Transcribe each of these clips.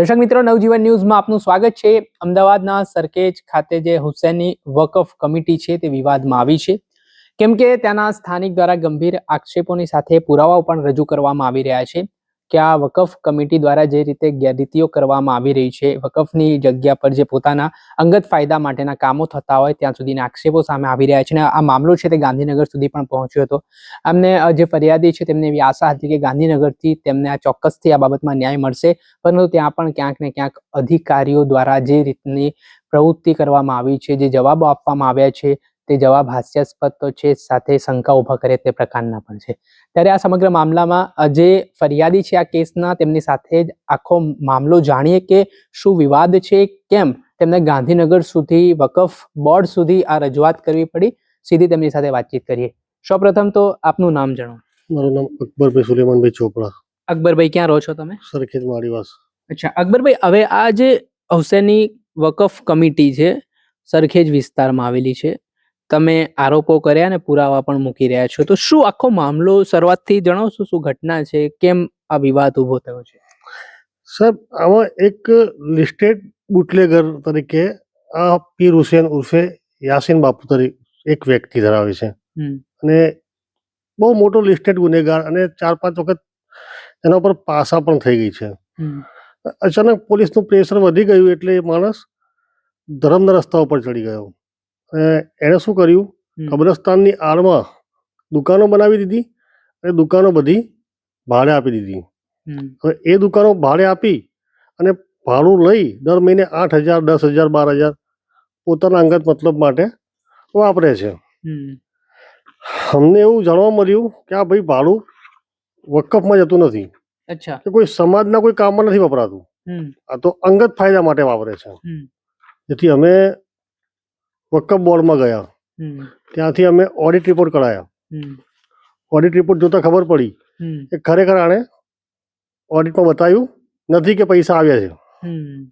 દર્શક મિત્રો, નવજીવન ન્યૂઝમાં આપનું સ્વાગત છે. અમદાવાદના સરખેજ ખાતે જે હુસેની વકફ કમિટી છે તે વિવાદમાં આવી છે. કેમ કે ત્યાંના સ્થાનિક દ્વારા ગંભીર આક્ષેપોની સાથે પુરાવાઓ પણ રજૂ કરવામાં આવી રહ્યા છે. કે આ વકફ કમિટી દ્વારા જે રીતે ગેરરીતિઓ કરવામાં આવી રહી છે, વકફની જગ્યા પર જે પોતાના અંગત ફાયદા માટેના કામો થતા હોય, ત્યાં સુધીના આક્ષેપો સામે આવી રહ્યા છે અને આ મામલો છે તે ગાંધીનગર સુધી પણ પહોંચ્યો હતો. અમને જે ફરિયાદી છે તેમને એવી આશા હતી કે ગાંધીનગરથી તેમને આ ચોક્કસથી આ બાબતમાં ન્યાય મળશે, પરંતુ ત્યાં પણ ક્યાંક ને ક્યાંક અધિકારીઓ દ્વારા જે રીતની પ્રવૃત્તિ કરવામાં આવી છે, જે જવાબો આપવામાં આવ્યા છે તે જવાબ હાસ્યાસ્પદ તો છે સાથે શંકા ઊભા કરે તે પ્રકારના પણ છે. ત્યારે આ સમગ્ર મામલામાં જે ફરિયાદી છે આ કેસના તેમની સાથે જ આખો મામલો જાણીએ કે શું વિવાદ છે કેમ? તેમને ગાંધીનગર સુધી વકફ બોર્ડ સુધી આ રજૂઆત કરવી પડી. સીધી તેમની સાથે વાતચીત કરીએ. સૌપ્રથમ તો આપનું નામ જણાવો. મારું નામ અકબરભાઈ સુલેમાનભાઈ ચોપડા. અકબરભાઈ ક્યાં રહો છો તમે? સરખેજ માળીવાસ. અચ્છા અકબરભાઈ હવે આ જે હૌસેની વકફ કમિટી છે સરખેજ વિસ્તારમાં આવેલી છે. તમે આરોપો કર્યા ને પુરાવા પણ મૂકી રહ્યા છો. તો શું આખો મામલો શરૂઆતથી જણાવશો? શું ઘટના છે? કેમ આ વિવાદ ઊભો થયો છે? સાહેબ આમાં એક લિસ્ટેડ બુટલેગર તરીકે આ પીર હુસેન ઉર્ફે યાસીન બાપુ તરીકે એક વ્યક્તિ ધરાવે છે. અને બહુ મોટો લિસ્ટેડ ગુનેગાર અને ચાર પાંચ વખત એના ઉપર પાસા પણ થઈ ગઈ છે. અચાનક પોલીસનું પ્રેશર વધી ગયું એટલે માણસ ધરમના રસ્તા ઉપર ચડી ગયો. એણે શું કર્યું. કબ્રસ્તાનની આડમાં દુકાનો બનાવી દીધી અને દુકાનો બધી ભાડે આપી દીધી. હવે એ દુકાનો ભાડે આપી અને ભાડું લઈ દર મહિને આઠ હજાર દસ હજાર બાર હજાર પોતાના અંગત મતલબ માટે વાપરે છે. અમને એવું જાણવા મળ્યું કે આ ભાઈ ભાડું વકફમાં જતું નથી. અચ્છા. કે કોઈ સમાજના કોઈ કામમાં નથી વપરાતું. આ તો અંગત ફાયદા માટે વાપરે છે. જેથી અમે વકફ બોર્ડમાં ગયા. ત્યાંથી અમે ઓડિટ રિપોર્ટ કરાયા ઓડિટ રિપોર્ટ જોતા ખબર પડી કે ખરેખર આણે ઓડિટમાં બતાવ્યું નથી કે પૈસા આવ્યા છે.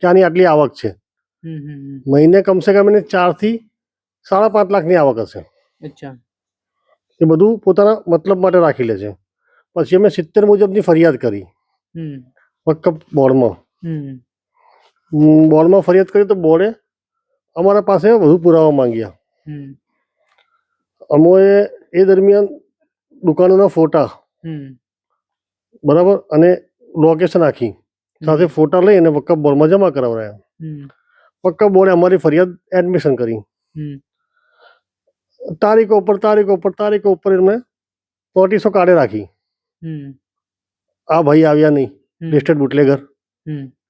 કે આની આટલી આવક છે? મહિને કમસે કમ એને ચારથી સાડા પાંચ લાખની આવક હશે. એ બધું પોતાના મતલબ માટે રાખી લે છે. પછી અમે સિત્તેર મુજબની ફરિયાદ કરી. વકફ બોર્ડમાં. બોર્ડમાં ફરિયાદ કરી તો બોર્ડે અમારા પાસે વધુ પુરાવા માંગ્યા. અમોએ અમે એ દરમિયાન દુકાનોના ફોટા બરાબર અને લોકેશન આખી. સાથે ફોટા લઈ અને પક્કા બોર્ડમાં જમા કરાવડાયા. પક્કા બોર્ડે અમારી ફરિયાદ એડમિશન કરી. તારીખો ઉપર તારીખો ઉપર તારીખો ઉપર એમને નોટિસો કાઢે રાખી. આ ભાઈ આવ્યા નહીં. Listed bootlegger.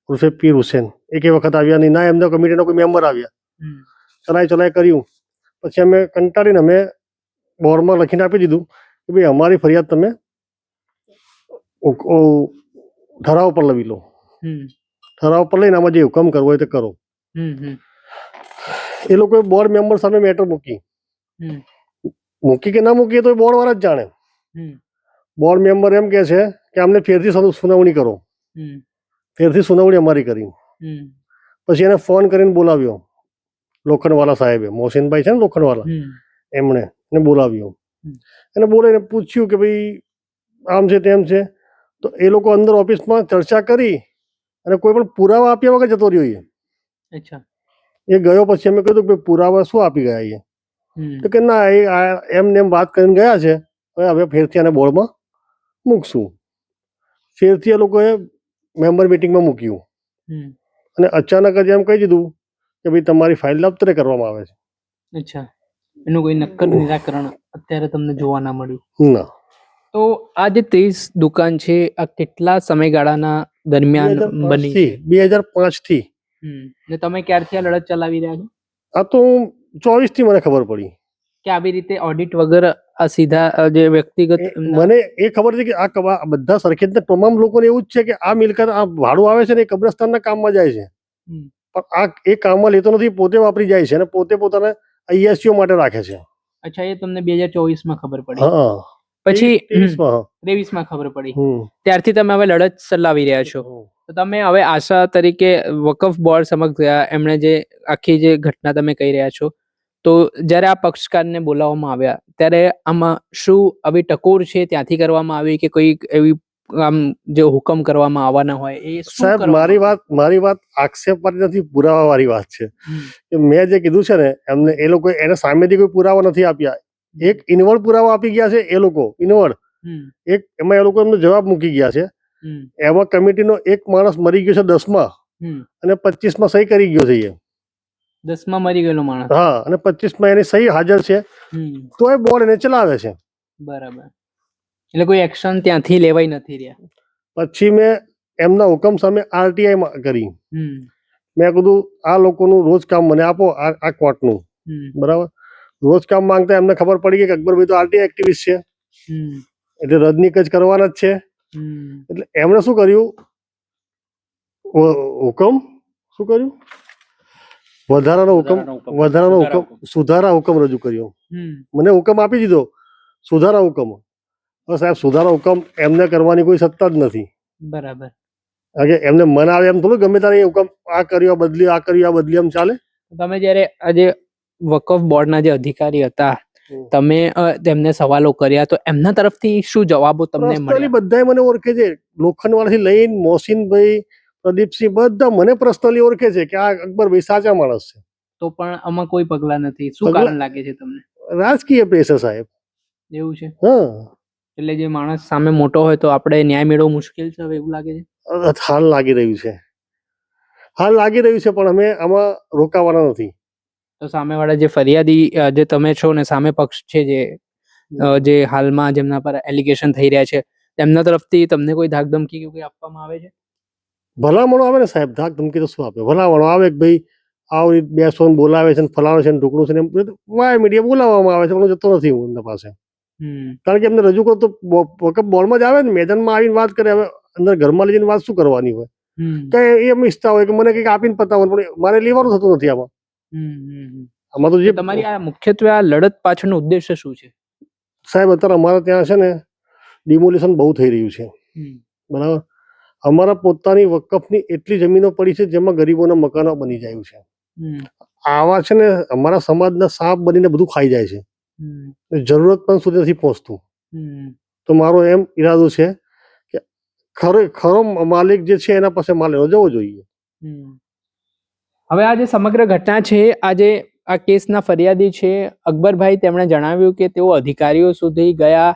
ઉર્ફે પીર હુસેન. એક વખત આવ્યા નહીં. ના એમના કમિટીના કોઈ મેમ્બર આવ્યા. ચલાય ચલાય કર્યું. પછી અમે કંટાળીને અમે બોર્ડમાં લખીને આપી દીધું કે ભાઈ અમારી ફરિયાદ તમે ઠરાવ પર લવી લો. ઠરાવ પર લઈને આમાં જે હુકમ કરવો હોય તે કરો. હમ હમ. એ લોકોએ બોર્ડ મેમ્બર સામે મેટર મૂકી. મૂકી કે ના મૂકી એ તો બોર્ડ વાળા જ જાણે. બોર્ડ મેમ્બર એમ કે છે કે અમને ફેરથી સુનાવણી કરો. ફેરથી સુનાવણી અમારી કરી. પછી એને ફોન કરીને બોલાવ્યો. લોખંડવાલા સાહેબે મોહસિનભાઈ છે ને લોખંડવાલા એમણે એને બોલાવ્યો. એને બોલાવીને પૂછ્યું કે ભાઈ આમ છે તેમ છે. તો એ લોકો અંદર ઓફિસમાં ચર્ચા કરી અને કોઈ પણ પુરાવા આપ્યા વગર જતો રહ્યો એ. અચ્છા. એ ગયો પછી અમે કીધું કે પુરાવા શું આપી ગયા એ? તો કે ના એ એમને એમ વાત કરીને ગયા છે. હવે હવે ફેરથી આને બોર્ડમાં મૂકશું. ફેરથી એ લોકોએ મેમ્બર મિટિંગમાં મૂક્યું. અને અચાનક જ એમ કહી દીધું કે ભાઈ તમારી ફાઇલ લાભતરે કરવામાં આવે છે. અચ્છા. એનું કોઈ નક્કર નિરાકરણ અત્યારે તમને જોવા ના મળ્યું? ના. તો આ જે ત્રીસ દુકાન છે આ કેટલા સમયગાળાના દરમિયાન બની? બે હજાર પાંચથી. ને તમે ક્યારથી આ લડત ચલાવી રહ્યા છો? આ તો ચોવીસથી મને ખબર પડી. કે આવી રીતે ઓડિટ વગર આ સીધા જે વ્યક્તિગત મને એ ખબર છે કે આ બધા સરખેજના તમામ લોકોને એવું જ છે કે આ મિલકત આ ભાડું આવે છે ને એ કબ્રસ્તાનના કામમાં જાય છે. પણ આ એ કામમાં લેતો નથી પોતે વાપરી જાય છે અને પોતે પોતાના આઈએસસીઓ માટે રાખે છે. અચ્છા એ તમને બે હજાર ચોવીસમાં ખબર પડી. હા પછી ત્રેવીસમાં, ત્રેવીસમાં ખબર પડી. ત્યારથી તમે હવે લડત ચલાવી રહ્યા છો. તો તમે હવે આશા તરીકે વકફ બોર્ડ સમક્ષ ગયા એમણે જે આખી જે ઘટના તમે કહી રહ્યા છો તો જ્યારે આ પક્ષકારને બોલાવવામાં આવ્યા ત્યારે આમાં શું આવી ટકોર છે? ત્યાંથી કરવામાં આવી કે કોઈ એવી આમ જે હુકમ કરવામાં આવવાના હોય એ સાહેબ મારી વાત મારી વાત આક્ષેપ વાળી નથી પુરાવા વાળી વાત છે. કે મેં જે કીધું છે ને એમને એ લોકો એને સામેથી કોઈ પુરાવા નથી આપ્યા. એક ઇનવર્ડ પુરાવા આપી ગયા છે એ લોકો ઇનવર્ડ. એક એમાં એ લોકો એમનો જવાબ મૂકી ગયા છે. એમાં કમિટીનો એક માણસ મરી ગયો છે દસમાં અને પચીસમાં સહી કરી ગયો છે એ. દસમાં મરી ગયેલો માણસ. હા અને પચીસમાં એની સહી હાજર છે. તો એ બોર્ડ એને ચલાવે છે. બરાબર. એટલે કોઈ એક્શન ત્યાંથી લેવાય નથી રહ્યા. પછી મેં એમના હુકમ સામે આરટીઆઈ કરી. હમ, મેં કીધું આ લોકોનું રોજ કામ મને આપો આ આ કોર્ટનું. બરાબર? રોજ કામ માંગતા એમને ખબર પડી ગઈ કે અકબરભાઈ તો આરટીઆઈ એક્ટિવિસ્ટ છે. એટલે રજની કચ કરવાના જ છે. એટલે એમણે શું કર્યું? હુકમ? શું કર્યું? વધારાનો હુકમ વધારાનો હુકમ. સુધારા હુકમ રજૂ કર્યો. મને હુકમ આપી દીધો. સુધારા હુકમ. સાહેબ સુધારો હુકમ એમને કરવાની કોઈ સત્તા જ નથી. બરાબર. કે એમને મન આવે એમ થોડું ગમે ત્યારે હુકમ આ કર્યો બદલ્યો આ કર્યો આ બદલ્યો એમ ચાલે? તમે જ્યારે આજે વકફ બોર્ડના જે અધિકારી હતા તમે તેમને સવાલો કર્યા તો એમના તરફથી શું જવાબો તમને મળ્યા? બધાય મને ઓળખે છે. લોખંડવાળાથી લઈને મોહસિનભાઈ પ્રદીપસિંહ બધા મને પર્સનલી ઓળખે છે કે આ અકબરભાઈ સાચા માણસ છે. તો પણ આમાં કોઈ પગલા નથી. શું કારણ લાગે છે તમને? રાજકીય પ્રેશર સાહેબ. એવું છે? હા. એટલે જે માણસ સામે મોટો હોય તો આપણે ન્યાય મેળવવો મુશ્કેલ છે હવે એવું લાગે છે? હાલ લાગી રહ્યું છે. હાલ લાગી રહ્યું છે પણ અમે આમાં રોકાવાના નથી. તો સામેવાળા જે ફરિયાદી જે તમે છો ને સામે પક્ષ છે જે જે હાલમાં જેમના પર એલિગેશન થઈ રહ્યા છે તેમના તરફથી તમને કોઈ ધાક ધમકી કે કોઈ આપવામાં આવે છે? ભલામણો આવે ને સાહેબ ધાક ધમકી તો શું આપે? ભલામણો આવે કે ભાઈ આવી બેસો બોલાવે છે ને ફલાણો છે ને ઢોકળું છે ને વાય મીડિયા બોલાવવામાં આવે છે પણ જતો નથી હું એમના પાસે. કારણ કે એમને રજૂ કરો તો વખત બોલમાં જ આવે ને મેદાનમાં આવીને વાત કરે હવે અંદર ઘરમાં લઈ જઈને વાત શું કરવાની હોય? કઈ કે એ એમ ઈચ્છતા હોય કે મને કંઈક આપીને પતાવવાનું પણ મારે લેવાનું થતું નથી આમાં. આમાં તો જે તમારી આ મુખ્યત્વે આ લડત પાછળનો ઉદ્દેશ્ય શું છે? સાહેબ અત્યારે અમારા ત્યાં છે ને ડિમોલિશન બહુ થઈ રહ્યું છે. બરાબર? અમારા પોતાની વકફની એટલી જમીનો પડી છે જેમાં ગરીબોના મકાનો બની જાય છે. આવા છે ને અમારા સમાજના સાપ બનીને બધું ખાઈ જાય છે. જરૂરત પણ સુધી નથી પહોંચતું તો મારો એમ ઈરાદો છે કે ખરો ખરો માલિક જે છે એના પાસે માલ લેવો જવો જોઈએ. હવે આ જે સમગ્ર ઘટના છે આજે આ કેસના ફરિયાદી છે અકબરભાઈ તેમણે જણાવ્યું કે તેઓ અધિકારીઓ સુધી ગયા.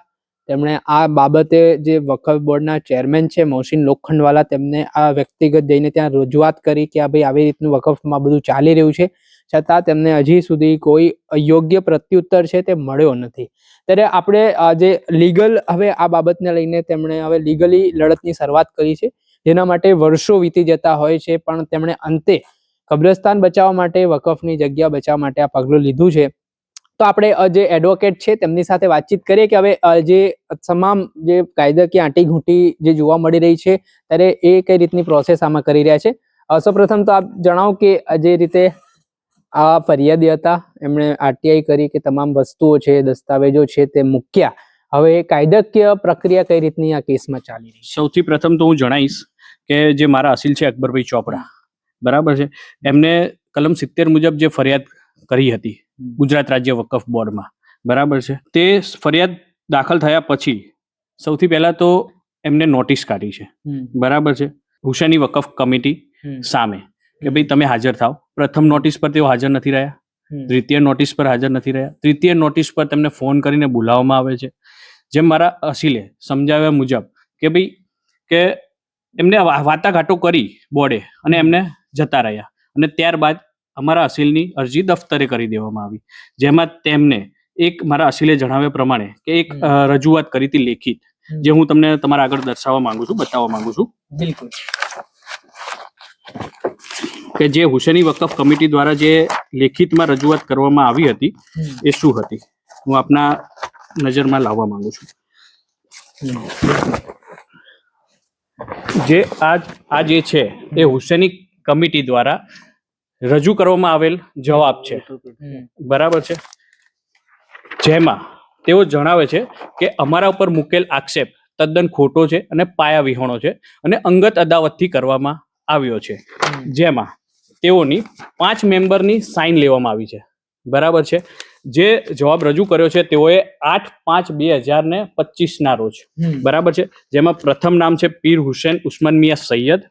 તેમણે આ બાબતે જે વકફ બોર્ડના ચેરમેન છે મોહસિન લોખંડવાલા તેમને આ વ્યક્તિગત જઈને ત્યાં રજૂઆત કરી કે આ ભાઈ આવી રીતનું વકફમાં બધું ચાલી રહ્યું છે. છતાં તેમને હજી સુધી કોઈ યોગ્ય પ્રત્યુત્તર છે તે મળ્યો નથી. ત્યારે આપણે જે લીગલ, હવે આ બાબતને લઈને તેમણે હવે લીગલી લડતની શરૂઆત કરી છે, જેના માટે વર્ષો વીતી જતા હોય છે, પણ તેમણે અંતે કબ્રસ્તાન બચાવવા માટે, વકફની જગ્યા બચાવવા માટે આ પગલું લીધું છે. તો આપણે જે એડવોકેટ છે તેમની સાથે વાતચીત કરીએ કે હવે જે તમામ જે કાયદાકીય આંટી ઘૂંટી જે જોવા મળી રહી છે, ત્યારે એ કઈ રીતની પ્રોસેસ આમાં કરી રહ્યા છે? સૌપ્રથમ તો આપ જણાવો કે જે રીતે આ ફરિયાદી હતા. એમણે આરટીઆઈ કરી કે તમામ વસ્તુઓ છે દસ્તાવેજો છે તે મૂક્યા. હવે કાયદાકીય પ્રક્રિયા કઈ રીતની આ કેસમાં ચાલી રહી સૌથી પ્રથમ તો હું જણાવીશ કે જે મારા અસીલ છે અકબરભાઈ ચોપડા બરાબર છે? એમને કલમ સિત્તેર મુજબ જે ફરિયાદ કરી હતી ગુજરાત રાજ્ય વકફ બોર્ડમાં બરાબર છે? તે ફરિયાદ દાખલ થયા પછી સૌથી પહેલા તો એમને નોટિસ કાઢી છે બરાબર છે? હુસેની વકફ કમિટી સામે કે ભાઈ તમે હાજર થાઓ. પ્રથમ નોટિસ પર તેઓ હાજર નથી રહ્યા. દ્વિતીય નોટિસ પર હાજર નથી રહ્યા. તૃતીય નોટિસ પર તેમને ફોન કરીને બોલાવવામાં આવે છે. જેમ મારા અસીલે સમજાવ્યા મુજબ કે ભાઈ કે એમને વાટાઘાટો કરી બોર્ડે અને એમને જતા રહ્યા. અને ત્યારબાદ અમારા અસીલની અરજી દફતરે કરી દેવામાં આવી. જેમાં તેમને એક મારા અસીલે જણાવ્યા પ્રમાણે કે એક રજૂઆત કરી હતી લેખિત. જે હું તમને તમારા આગળ દર્શાવવા માંગુ છું બતાવવા માંગુ છું. બિલકુલ. કે જે હુસેની વકફ કમિટી દ્વારા જે લેખિતમાં રજૂઆત કરવામાં આવી હતી, એ શું હતી? હું આપના નજરમાં લાવવા માંગુ છું. જે આજ, આ જે છે, એ હુસેની કમિટી દ્વારા રજૂ કરવામાં આવેલ જવાબ છે. બરાબર છે? જેમાં તેઓ જણાવે છે કે અમારા ઉપર મુકેલ આક્ષેપ તદ્દન ખોટો છે અને પાયા વિહોણો છે અને અંગત અદાવતથી કરવામાં આવ્યો છે. જેમાં તેઓની પાંચ મેમ્બરની સાઇન લેવામાં આવી છે. બરાબર છે? જે જવાબ રજૂ કર્યો છે તેઓએ આઠ પાંચ બે હજાર ને પચીસના રોજ. બરાબર છે? જેમાં પ્રથમ નામ છે પીર હુસેન ઉસ્માન મિયા સૈયદ.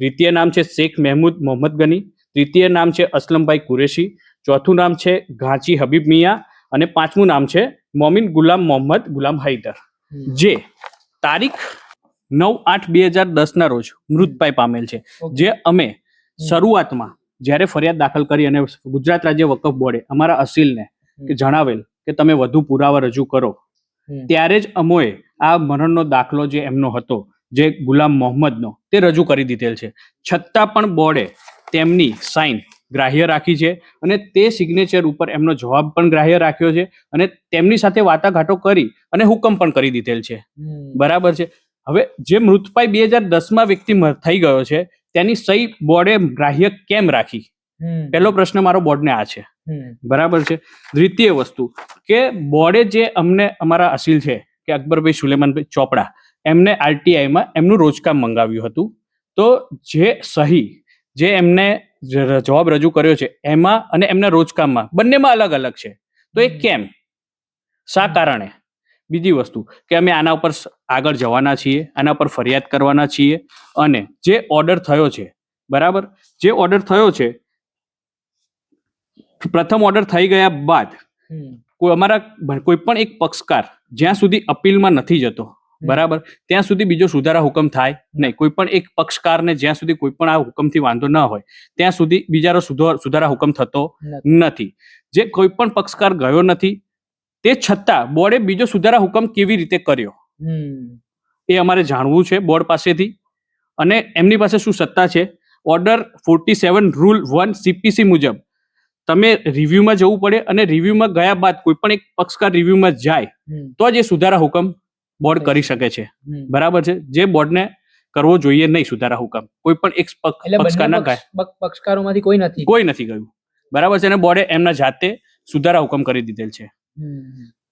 દ્વિતીય નામ છે શેખ મહેમૂદ મોહમ્મદ ગની. તૃતીય નામ છે અસલમભાઈ કુરેશી. ચોથું નામ છે ઘાંચી હબીબ મિયા. અને પાંચમું નામ છે મોમિન ગુલામ મોહમ્મદ ગુલામ હૈદર જે તારીખ નવ આઠ બે હજાર દસના રોજ મૃતપાય પામેલ છે. જે અમે શરૂઆતમાં જ્યારે ફરિયાદ દાખલ કરી અને ગુજરાત રાજ્ય વકફ બોર્ડે અમારા અસીલને કે જણાવેલ કે તમે વધુ પુરાવા રજૂ કરો ત્યારે જ અમોએ આ મરણનો દાખલો જે એમનો હતો જે ગુલામ મોહમ્મદનો તે રજૂ કરી દીધેલ છે. છતાં પણ બોર્ડે તેમની સાઇન ગ્રાહ્ય રાખી છે અને તે સિગ્નેચર ઉપર એમનો જવાબ પણ ગ્રાહ્ય રાખ્યો છે અને તેમની સાથે વાટાઘાટો કરી અને હુકમ પણ કરી દીધેલ છે. બરાબર છે. હવે જે મૃતપાય બે હજાર દસમાં વ્યક્તિ થઈ ગયો છે તેની સહી બોર્ડે ગ્રાહ્ય કેમ રાખી? પહેલો પ્રશ્ન મારો બોર્ડને આ છે. બરાબર છે? દ્વિતીય વસ્તુ કે બોર્ડે જે અમને અમારા અસીલ છે કે અકબરભાઈ સુલેમાનભાઈ ચોપડા એમને આરટીઆઈમાં એમનું રોજકામ મંગાવ્યું હતું. તો જે સહી જે એમને જવાબ રજૂ કર્યો છે એમાં અને એમના રોજકામમાં બંનેમાં અલગ અલગ છે. તો એ કેમ? શા કારણે? બીજી વસ્તુ કે અમે આના ઉપર આગળ જવાના છીએ આના પર ફરિયાદ કરવાના છીએ અને જે ઓર્ડર થયો છે બરાબર? જે ઓર્ડર થયો છે પ્રથમ ઓર્ડર થઈ ગયા બાદ કોઈ અમારા કોઈ પણ એક પક્ષકાર જ્યાં સુધી અપીલમાં નથી જતો બરાબર? ત્યાં સુધી બીજો સુધારા હુકમ થાય નહીં. કોઈ પણ એક પક્ષકારને જ્યાં સુધી કોઈ પણ આ હુકમથી વાંધો ન હોય ત્યાં સુધી બીજાનો સુધો- સુધારા હુકમ થતો નથી. જે કોઈ પણ પક્ષકાર ગયો નથી તે છતાં બોર્ડે બીજો સુધારા હુકમ કેવી રીતે કર્યો? એ અમારે જાણવું છે બોર્ડ પાસેથી. અને એમની પાસે શું સત્તા છે? Order forty seven rule one CPC મુજબ તમે રિવ્યુમાં જવું પડે અને રિવ્યુમાં ગયા બાદ કોઈ પણ એક પક્ષકાર રિવ્યુમાં જાય તો જ એ સુધારા હુકમ બોર્ડ કરી શકે છે. બરાબર છે? જે બોર્ડને કરવો જોઈએ નહીં સુધારા હુકમ. કોઈ પણ એક પક્ષકારના ગાય. પક્ષ- પક્ષ- પક્ષકારોમાંથી કોઈ નથી. કોઈ નથી ગયું. બરાબર છે? અને બોર્ડે એમના જાતે સુધારા હુકમ કરી દીધેલ છે.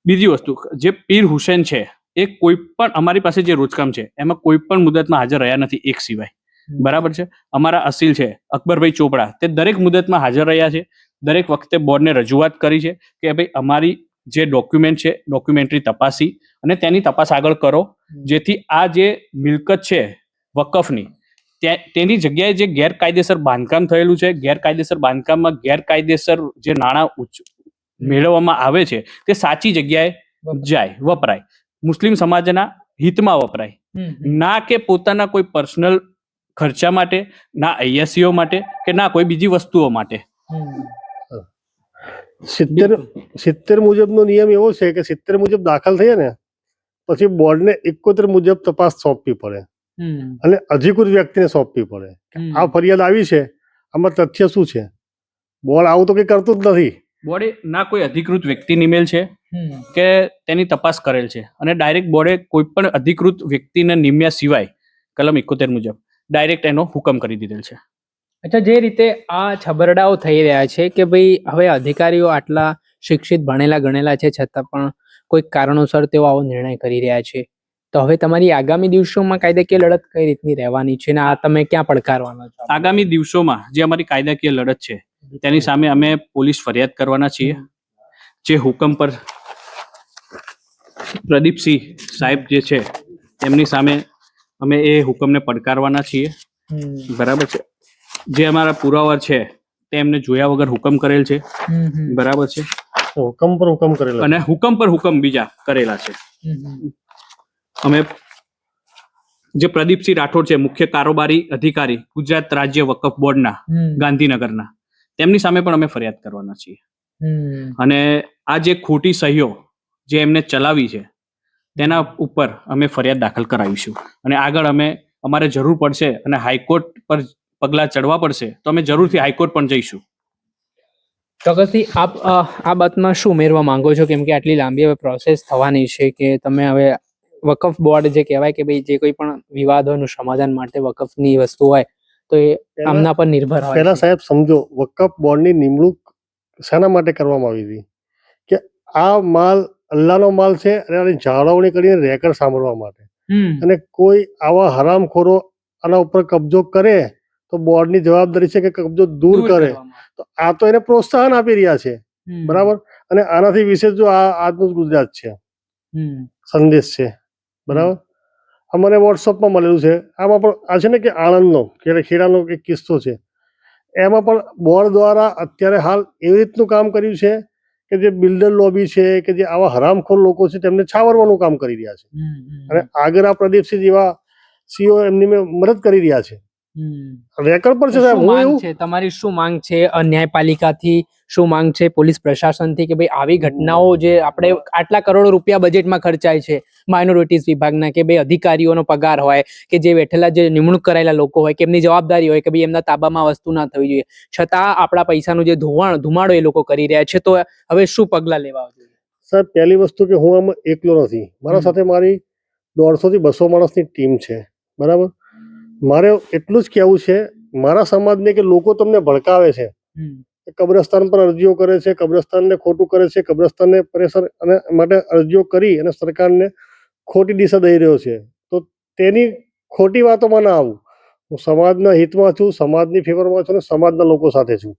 બીજી વસ્તુ જે પીર હુસેન છે એ કોઈ પણ અમારી પાસે જે રોજકામ છે એમાં કોઈ પણ મુદતમાં હાજર રહ્યા નથી એક સિવાય. બરાબર છે? અમારા અસીલ છે અકબરભાઈ ચોપડા તે દરેક મુદતમાં હાજર રહ્યા છે. દરેક વખતે બોર્ડને રજૂઆત કરી છે કે ભાઈ અમારી જે ડોક્યુમેન્ટ છે ડોક્યુમેન્ટરી તપાસી અને તેની તપાસ આગળ કરો. જેથી આ જે મિલકત છે વકફની તેની જગ્યાએ જે ગેરકાયદેસર બાંધકામ થયેલું છે ગેરકાયદેસર બાંધકામમાં ગેરકાયદેસર જે નાણાં મેળવવામાં આવે છે તે સાચી જગ્યાએ જાય વપરાય. મુસ્લિમ સમાજના હિતમાં વપરાય. ના કે પોતાના કોઈ પર્સનલ ખર્ચા માટે ના અય્યાસીઓ માટે કે ના કોઈ બીજી વસ્તુઓ માટે. સિત્તેર સિત્તેર મુજબનો નિયમ એવો છે કે સિત્તેર મુજબ દાખલ થઈએ ને પછી બોર્ડને એકોતેર મુજબ તપાસ સોંપવી પડે. અને અધિકૃત વ્યક્તિને સોંપવી પડે. આ ફરિયાદ આવી છે. આમાં તથ્ય શું છે? બોર્ડ આવું તો કંઈ કરતું જ નથી. બોર્ડે ના કોઈ અધિકૃત વ્યક્તિ નિમેલ છે કે તેની તપાસ કરેલ છે. અને ડાયરેક્ટ બોર્ડે કોઈ પણ અધિકૃત વ્યક્તિને નિમ્યા સિવાય કલમ એકોતેર મુજબ ડાયરેક્ટ એનો હુકમ કરી દીધેલ છે. અચ્છા જે રીતે આ છબરડાઓ થઈ રહ્યા છે કે ભાઈ હવે અધિકારીઓ આટલા શિક્ષિત ભણેલા ગણેલા છે છતાં પણ કોઈક કારણોસર તેઓ આવો નિર્ણય કરી રહ્યા છે. તો હવે તમારી આગામી દિવસોમાં કાયદાકીય લડત કઈ રીતની રહેવાની છે અને આ તમે ક્યાં પડકારવાના છો? આગામી દિવસોમાં જે અમારી કાયદાકીય લડત છે તેની સામે અમે પોલીસ ફરિયાદ કરવાના છીએ. જે હુકમ પર પ્રદીપસિંહ સાહેબ જે છે તેમની સામે અમે એ હુકમને પડકારવાના છીએ. બરાબર છે. જે અમારા પુરાવા છે તે એમને જોયા વગર હુકમ કરેલ છે. બરાબર છે. હુકમ પર હુકમ કરેલા અને હુકમ પર હુકમ બીજા કરેલા છે. અમે જે પ્રદીપસિંહ રાઠોડ છે મુખ્ય કારોબારી અધિકારી ગુજરાત રાજ્ય વકફ બોર્ડના ગાંધીનગરના તેમની સામે પણ અમે ફરિયાદ કરવાના છીએ. અને આ જે ખોટી સહીઓ જે એમને ચલાવી છે તેના ઉપર અમે ફરિયાદ દાખલ કરાવીશું. અને આગળ અમે અમારે જરૂર પડશે અને હાઈકોર્ટ પર પગલાં ચડવા પડશે તો અમે જરૂરથી હાઈકોર્ટ પણ જઈશું. ચોક્કસથી આપ આ બાતમાં શું ઉમેરવા માંગો છો? કેમ કે આટલી લાંબી હવે પ્રોસેસ થવાની છે કે તમે હવે વકફ બોર્ડ જે કહેવાય કે ભાઈ જે કોઈ પણ વિવાદોનું સમાધાન માટે વકફની વસ્તુ હોય તો એ આમના પર નિર્ભર હોય. પહેલા સાહેબ સમજો વકફ બોર્ડની નિમણૂક શાના માટે કરવામાં આવી હતી? કે આ માલ અલ્લાહનો માલ છે અને આની જાળવણી કરીને રેકર્ડ સાંભળવા માટે. અને કોઈ આવા હરામખોરો આના ઉપર કબજો કરે તો બોર્ડની જવાબદારી છે કે કબજો દૂર કરે. તો આ તો એને પ્રોત્સાહન આપી રહ્યા છે. બરાબર? અને આનાથી વિશેષ જો આ આજનું ગુજરાત છે. સંદેશ છે. બરાબર? આ મને વોટ્સઅપમાં મળેલું છે. આમાં પણ આ છે ને કે આણંદનો કે ખેડાનો એક કિસ્સો છે. એમાં પણ બોર્ડ દ્વારા અત્યારે હાલ એવી રીતનું કામ કર્યું છે કે જે બિલ્ડર લોબી છે કે જે આવા હરામખોર લોકો છે તેમને છાવરવાનું કામ કરી રહ્યા છે. અને આગળ આ પ્રદીપસિંહ જેવા સીઓ એમની મેં મદદ કરી રહ્યા છે. રેકર્ડ પર છે સાહેબ હું એવું છે? તમારી શું માંગ છે ન્યાયપાલિકાથી શું માંગ છે પોલીસ પ્રશાસનથી કે ભાઈ આવી ઘટનાઓ જે આપણે આટલા કરોડો રૂપિયા બજેટમાં ખર્ચાય છે માઇનોરિટીઝ વિભાગના કે ભાઈ અધિકારીઓનો પગાર હોય કે જે બેઠેલા જે નિમણૂક કરાયેલા લોકો હોય કે એમની જવાબદારી હોય કે ભાઈ એમના તાબામાં વસ્તુ ના થવી જોઈએ. છતાં આપણા પૈસાનું જે ધોવાણ ધુમાડો એ લોકો કરી રહ્યા છે તો હવે શું પગલાં લેવા જોઈએ? સાહેબ પહેલી વસ્તુ કે હું આમાં એકલો નથી. મારા સાથે મારી દોઢસો થી બસો માણસની ટીમ છે. બરાબર? મારે એટલું જ કહેવું છે મારા સમાજને કે લોકો તમને ભડકાવે છે. કબ્રસ્તાન પર અરજીઓ કરે છે કબ્રસ્તાનને ખોટું કરે છે કબ્રસ્તાનને પ્રેશર અને માટે અરજીઓ કરી અને સરકારને ખોટી દિશા દઈ રહ્યો છે. તો તેની ખોટી વાતોમાં ના આવું. હું સમાજના હિતમાં છું સમાજની ફેવરમાં છું અને સમાજના લોકો સાથે છું.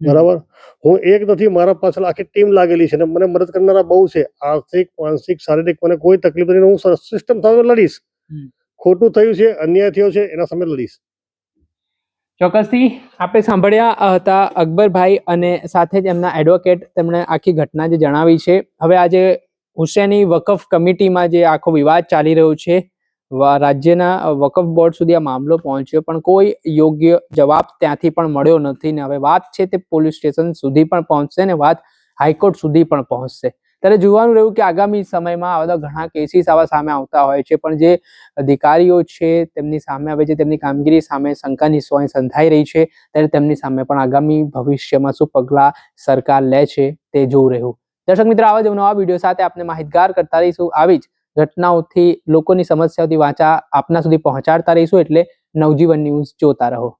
બરાબર? હું એક નથી મારા પાછળ આખી ટીમ લાગેલી છે અને મને મદદ કરનારા બહુ છે. આર્થિક માનસિક શારીરિક મને કોઈ તકલીફ નથી હું સિસ્ટમ સાથે લડીશ. ખોટું થયું છે, અન્યાય થયો છે, એના સામે લડીશ. ચોક્કસથી આપણે સાંભળ્યા હતા અકબરભાઈ અને સાથે જ એમના એડવોકેટ તેમણે આખી ઘટના જે જણાવી છે. હવે આજે હુસેની વકફ કમિટીમાં જે આખો વિવાદ ચાલી રહ્યો છે રાજ્યના વકફ બોર્ડ સુધી આ મામલો પહોંચ્યો, પણ કોઈ યોગ્ય જવાબ ત્યાંથી પણ મળ્યો નથી ને હવે વાત છે તે પોલીસ સ્ટેશન સુધી પણ પહોંચશે ને વાત હાઈકોર્ટ સુધી પણ પહોંચશે. ત્યારે જોવાનું રહ્યું કે આગામી સમયમાં આવા બધા ઘણા કેસીસ આવા સામે આવતા હોય છે, પણ જે અધિકારીઓ છે તેમની સામે આવે છે, તેમની કામગીરી સામે શંકાની સોય સંધાઈ રહી છે, ત્યારે તેમની સામે પણ આગામી ભવિષ્યમાં શું પગલાં સરકાર લે છે તે જોવું રહ્યું. દર્શક મિત્રો, આવા જ નવા વીડિયો સાથે આપને માહિતગાર કરતા રહીશું. આવી જ ઘટનાઓથી, લોકોની સમસ્યાઓથી વાંચા આપના સુધી પહોંચાડતા રહીશું, એટલે નવજીવન ન્યૂઝ જોતા રહો.